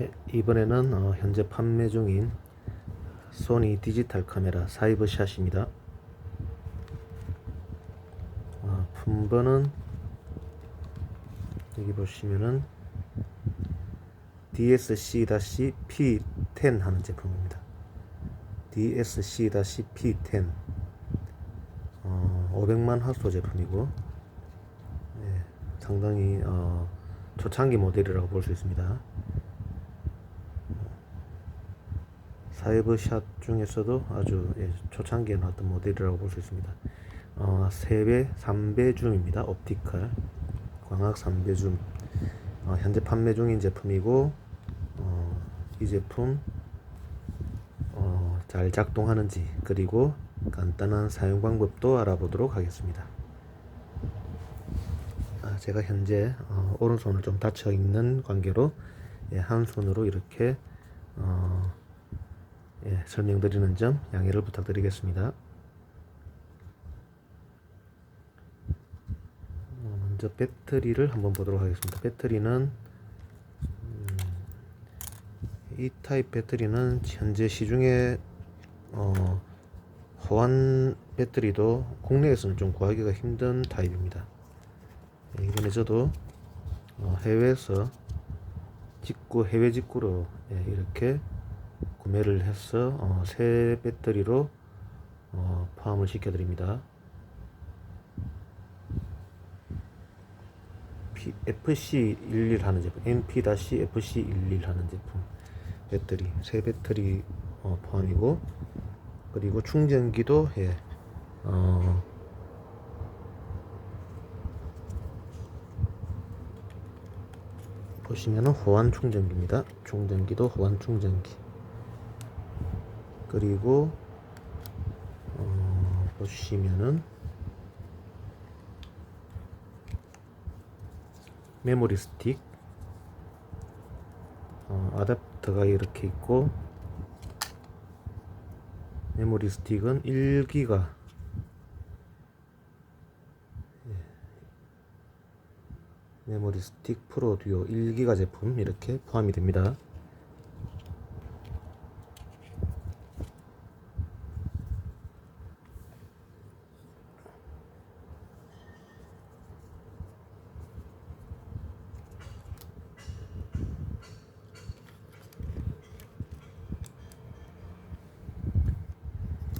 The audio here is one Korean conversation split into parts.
해- 이번에는 어, 현재 판매 중인 소니 디지털 카메라 사이버샷입니다. 아, 품번은 여기 보시면은 DSC-P10 하는 제품입니다. DSC-P10 어, 500만 화소 제품이고 예, 상당히 어, 초창기 모델이라고 볼 수 있습니다. 사이버샷 중에서도 아주 예, 초창기에 나왔던 모델이라고 볼 수 있습니다. 어, 3배, 3배 줌입니다. 옵티컬 광학 3배 줌 어, 현재 판매 중인 제품이고 어, 이 제품 어, 잘 작동하는지 그리고 간단한 사용 방법도 알아보도록 하겠습니다. 아, 제가 현재 어, 오른손을 좀 다쳐 있는 관계로 예, 한 손으로 이렇게 어, 예, 설명드리는 점 양해를 부탁드리겠습니다. 어, 먼저 배터리를 한번 보도록 하겠습니다. 배터리는 음, 이 타입 배터리는 현재 시중에 어, 호환 배터리도 국내에서는 좀 구하기가 힘든 타입입니다. 예, 이번에 저도 어, 해외에서 직구 해외 직구로 예, 이렇게 구매를 해서 어, 새 배터리로 어, 포함을 시켜드립니다. P- FC11 하는 제품, MP-FC11 하는 제품 배터리, 새 배터리 어, 포함이고 그리고 충전기도 예, 어, 보시면은 호환 충전기입니다. 충전기도 호환 충전기. 그리고 어, 보시면은 메모리 스틱 어, 아답터가 이렇게 있고 메모리 스틱은 1기가 메모리 스틱 프로 듀오 1기가 제품 이렇게 포함이 됩니다.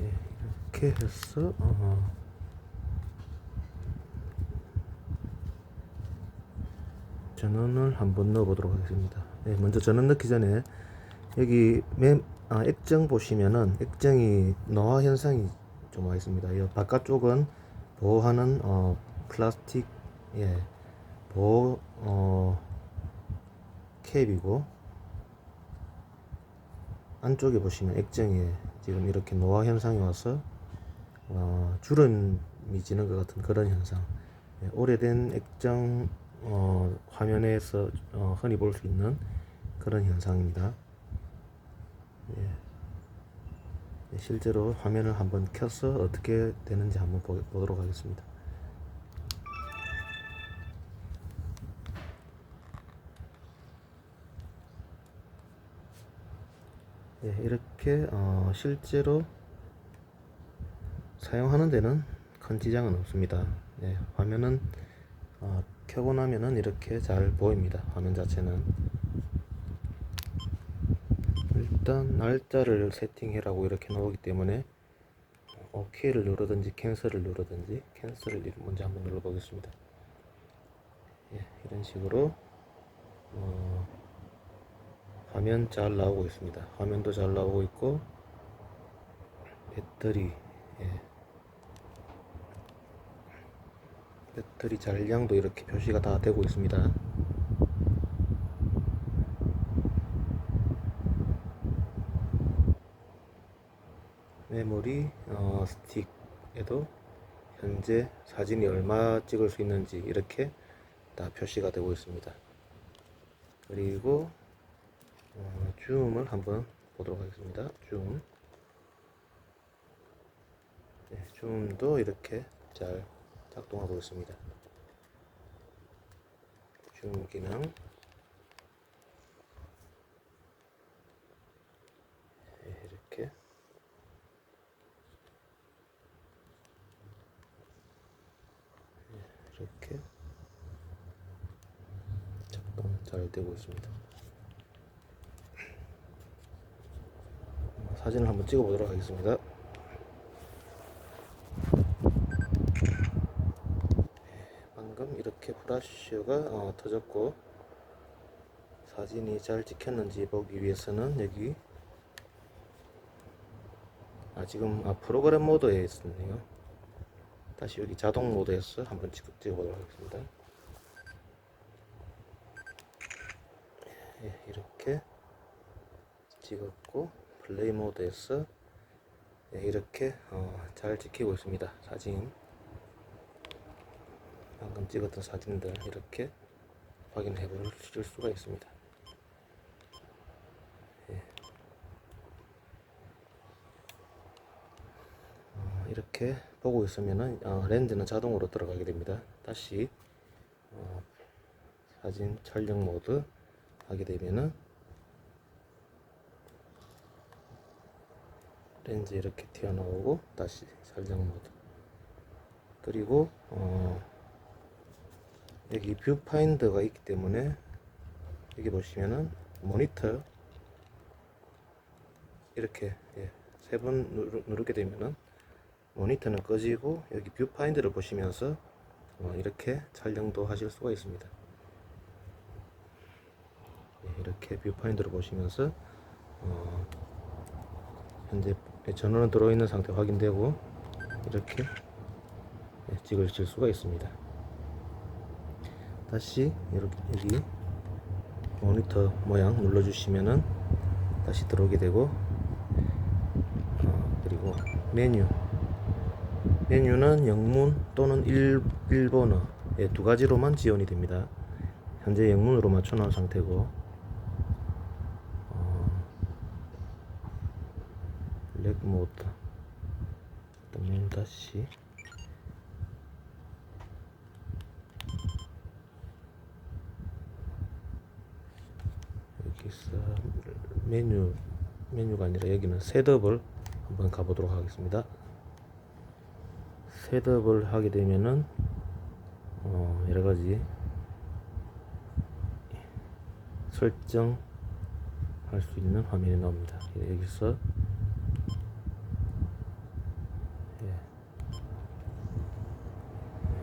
예, 이렇게 해서 어, 전원을 한번 넣어 보도록 하겠습니다. 네, 먼저 전원 넣기 전에 여기 맨 아, 액정 보시면은 액정이 노화 현상이 좀 와 있습니다. 이 바깥쪽은 보호하는 어, 플라스틱 예, 보호 어, 캡이고 안쪽에 보시면 액정에 지금 이렇게 노화 현상이 와서 어, 주름이 지는 것 같은 그런 현상. 예, 오래된 액정 어, 화면에서 어, 흔히 볼 수 있는 그런 현상입니다. 예. 예, 실제로 화면을 한번 켜서 어떻게 되는지 한번 보, 보도록 하겠습니다. 예, 이렇게 어, 실제로 사용하는 데는 큰 지장은 없습니다. 예, 화면은 어, 켜고 나면은 이렇게 잘 보입니다. 화면 자체는 일단 날짜를 세팅해라고 이렇게 나오기 때문에 OK를 누르든지 캔슬을 누르든지 캔슬을 먼저 한번 눌러보겠습니다. 예, 이런 식으로 어, 화면 잘 나오고 있습니다. 화면도 잘 나오고 있고 배터리 예. 배터리 잔량도 이렇게 표시가 다 되고 있습니다. 메모리 어, 스틱에도 현재 사진이 얼마 찍을 수 있는지 이렇게 다 표시가 되고 있습니다. 그리고 어, 줌을 한번 보도록 하겠습니다. 줌. 네, 줌도 이렇게 잘 작동하고 있습니다. 줌 기능 네, 이렇게 네, 이렇게 작동 잘 되고 있습니다. 사진을 한번 찍어 보도록 하겠습니다. 플라시가 어, 터졌고 사진이 잘 찍혔는지 보기 위해서는 여기 아 지금 아, 프로그램 모드에 있었네요. 다시 여기 자동 모드에서 한번 찍, 찍어보도록 하겠습니다. 예, 이렇게 찍었고 플레이 모드에서 예, 이렇게 어, 잘 찍히고 있습니다. 사진 방금 찍었던 사진들 이렇게 확인해 보실 수가 있습니다. 예. 어, 이렇게 보고 있으면은 어, 렌즈는 자동으로 들어가게 됩니다. 다시 어, 사진 촬영 모드 하게 되면은 렌즈 이렇게 튀어나오고 다시 촬영 모드 그리고 어, 여기 뷰파인더가 있기 때문에 여기 보시면은 모니터 이렇게 예, 세번 누르게 되면은 모니터는 꺼지고 여기 뷰파인더를 보시면서 어, 이렇게 촬영도 하실 수가 있습니다. 예, 이렇게 뷰파인더를 보시면서 어, 현재 전원은 들어있는 상태 확인되고 이렇게 예, 찍으실 수가 있습니다. 다시 이렇게 여기 모니터 모양 눌러주시면은 다시 들어오게 되고 어, 그리고 메뉴 메뉴는 영문 또는 일, 일본어 예, 두 가지로만 지원이 됩니다. 현재 영문으로 맞춰 놓은 상태고 어, 블랙 모드 다시 여기서 메뉴 메뉴가 아니라 여기는 셋업을 한번 가보도록 하겠습니다. 셋업을 하게 되면은 어, 여러 가지 설정 할 수 있는 화면이 나옵니다. 여기서 예.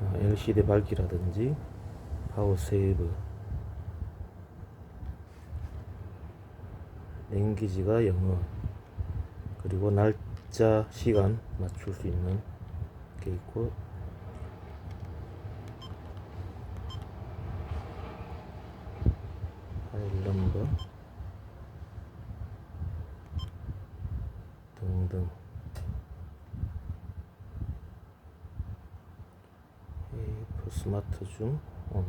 어, LCD 밝기라든지 파워 세이브 랭귀지가 영어 그리고 날짜 시간 맞출 수 있는 게 있고. 파일 넘버. 등등. 스마트 줌 온.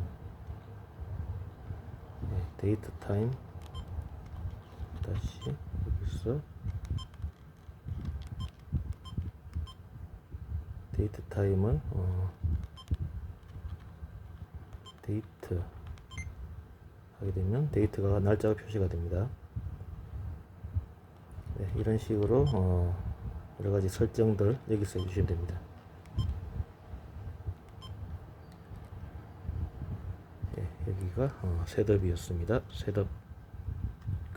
네, 데이트 타임 다시 여기서 데이트 타임은 어, 데이트 하게 되면 데이트가 날짜가 표시가 됩니다. 네, 이런 식으로 어, 여러 가지 설정들 여기서 해주시면 됩니다. 네, 여기가 어, 셋업이었습니다. 셋업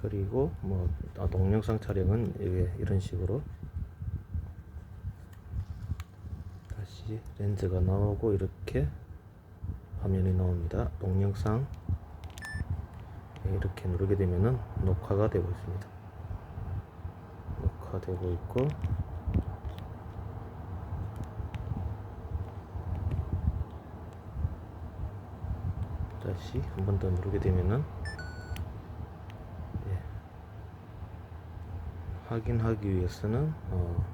그리고 뭐 아, 동영상 촬영은 이런 식으로 다시 렌즈가 나오고 이렇게 화면이 나옵니다. 동영상 네, 이렇게 누르게 되면은 녹화가 되고 있습니다. 녹화되고 있고 다시 한 번 더 누르게 되면은 예. 확인하기 위해서는 어,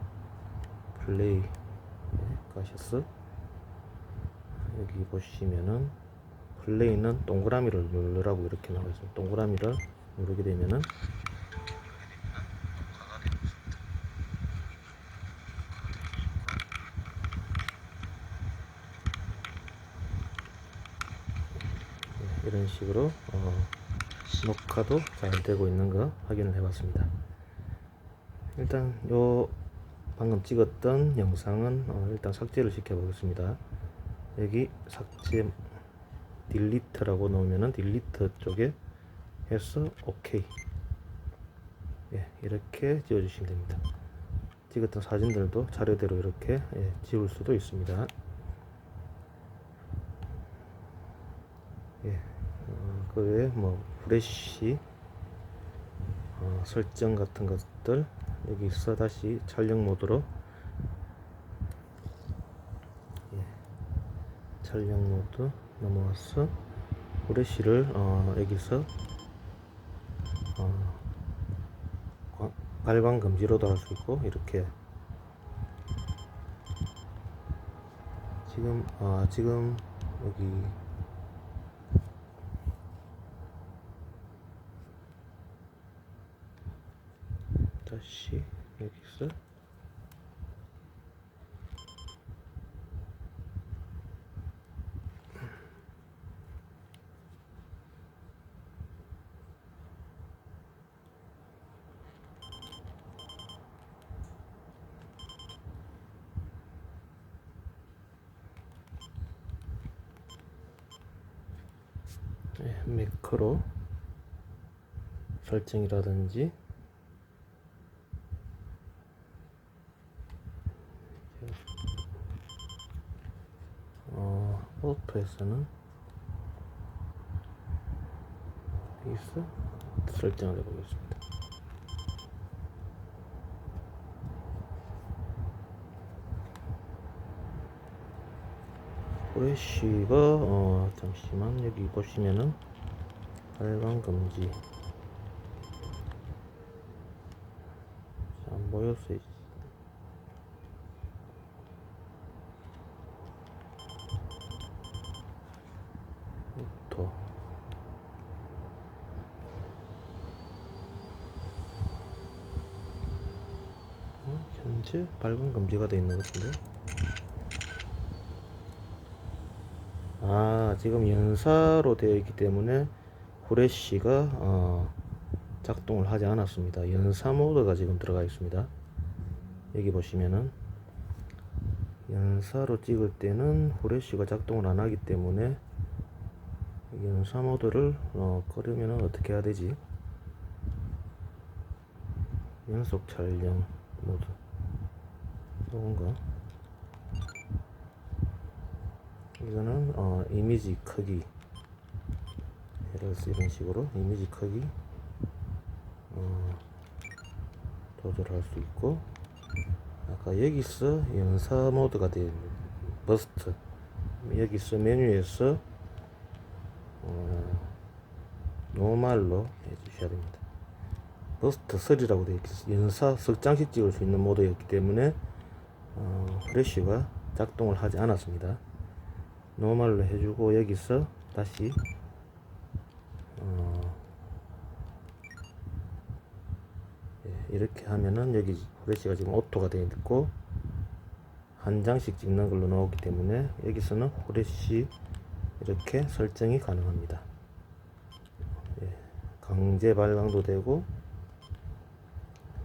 플레이 예, 가셔서 여기 보시면은 플레이는 동그라미를 누르라고 이렇게 나와 있습니다. 동그라미를 누르게 되면은 네, 이런 식으로 어, 녹화도 잘 되고 있는 거 확인을 해봤습니다. 일단 요 방금 찍었던 영상은 어, 일단 삭제를 시켜 보겠습니다. 여기 삭제 딜리트라고 넣으면은 딜리트 쪽에 해서 오케이 예, 이렇게 지워 주시면 됩니다. 찍었던 사진들도 자료대로 이렇게 예, 지울 수도 있습니다. 예, 어, 그 외에 뭐 프레시 어, 설정 같은 것들 여기서 다시 촬영 모드로. 예, 촬영 모드 넘어와서 프레시를 어, 여기서 어, 과- 발광 금지로도 할 수 있고 이렇게. 지금 아 지금 여기 다시 여기서. 네, 매크로 설정이라든지 어, 오토에서는 여기서 설정을 해보겠습니다. 프레쉬가 어 잠시만 여기 보시면은 발광 금지. 안 보였어 요 더 어, 발광 금지가 되어 있는 것 같은데? 아 지금 연사로 되어 있기 때문에 후레쉬가 어, 작동을 하지 않았습니다. 연사 모드가 지금 들어가 있습니다. 여기 보시면은 연사로 찍을 때는 후레쉬가 작동을 안 하기 때문에 연사 모드를 어, 꺼려면 어떻게 해야 되지? 연속 촬영 모드 이건가? 이거는 어, 이미지 크기 들어서 이런 식으로 이미지 크기 어, 조절할 수 있고 아까 여기서 연사 모드가 된 버스트 여기서 메뉴에서 어, 노말로 해주셔야 됩니다. 버스트 3라고 되어 있어 연사 석 장씩 찍을 수 있는 모드였기 때문에 어, 프레쉬가 작동을 하지 않았습니다. 노말로 해주고 여기서 다시 어, 예, 이렇게 하면은 여기 프레쉬가 지금 오토가 되어 있고 한 장씩 찍는 걸로 나오기 때문에 여기서는 프레쉬 이렇게 설정이 가능합니다. 예, 강제 발광도 되고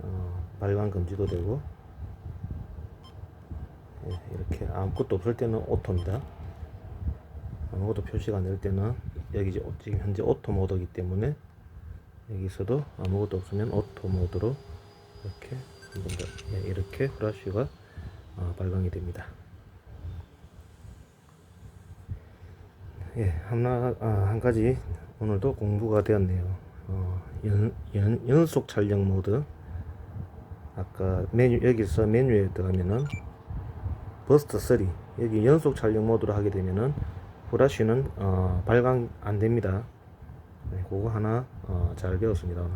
어, 발광 금지도 되고 예, 이렇게 아무것도 없을 때는 오토입니다. 아무것도 표시가 안 될 때는 여기 이제 오- 지금 현재 오토 모드이기 때문에 여기서도 아무것도 없으면 오토 모드로 이렇게 한 번 더, 예, 이렇게 프라쉬가 어, 발광이 됩니다. 예, 하나 아, 한 가지 오늘도 공부가 되었네요. 어, 연, 연, 연속 촬영 모드. 아까 메뉴 여기서 메뉴에 들어가면은 버스트 3 여기 연속 촬영 모드로 하게 되면은 후라쉬는 어, 발광 안 됩니다. 네, 그거 하나 어, 잘 배웠습니다.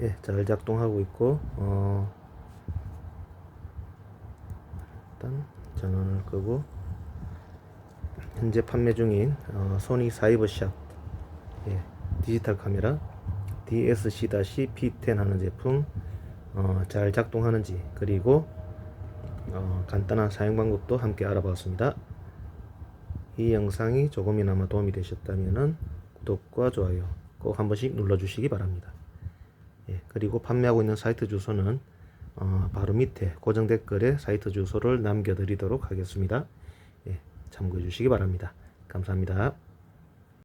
예, 잘 작동하고 있고 어, 일단 전원을 끄고 현재 판매 중인 어, 소니 사이버샷 예, 디지털 카메라 DSC-P10 하는 제품 어, 잘 작동하는지 그리고 어, 간단한 사용 방법도 함께 알아봤습니다. 이 영상이 조금이나마 도움이 되셨다면 구독과 좋아요 꼭 한 번씩 눌러주시기 바랍니다. 예, 그리고 판매하고 있는 사이트 주소는 어, 바로 밑에 고정 댓글에 사이트 주소를 남겨드리도록 하겠습니다. 예, 참고해 주시기 바랍니다. 감사합니다.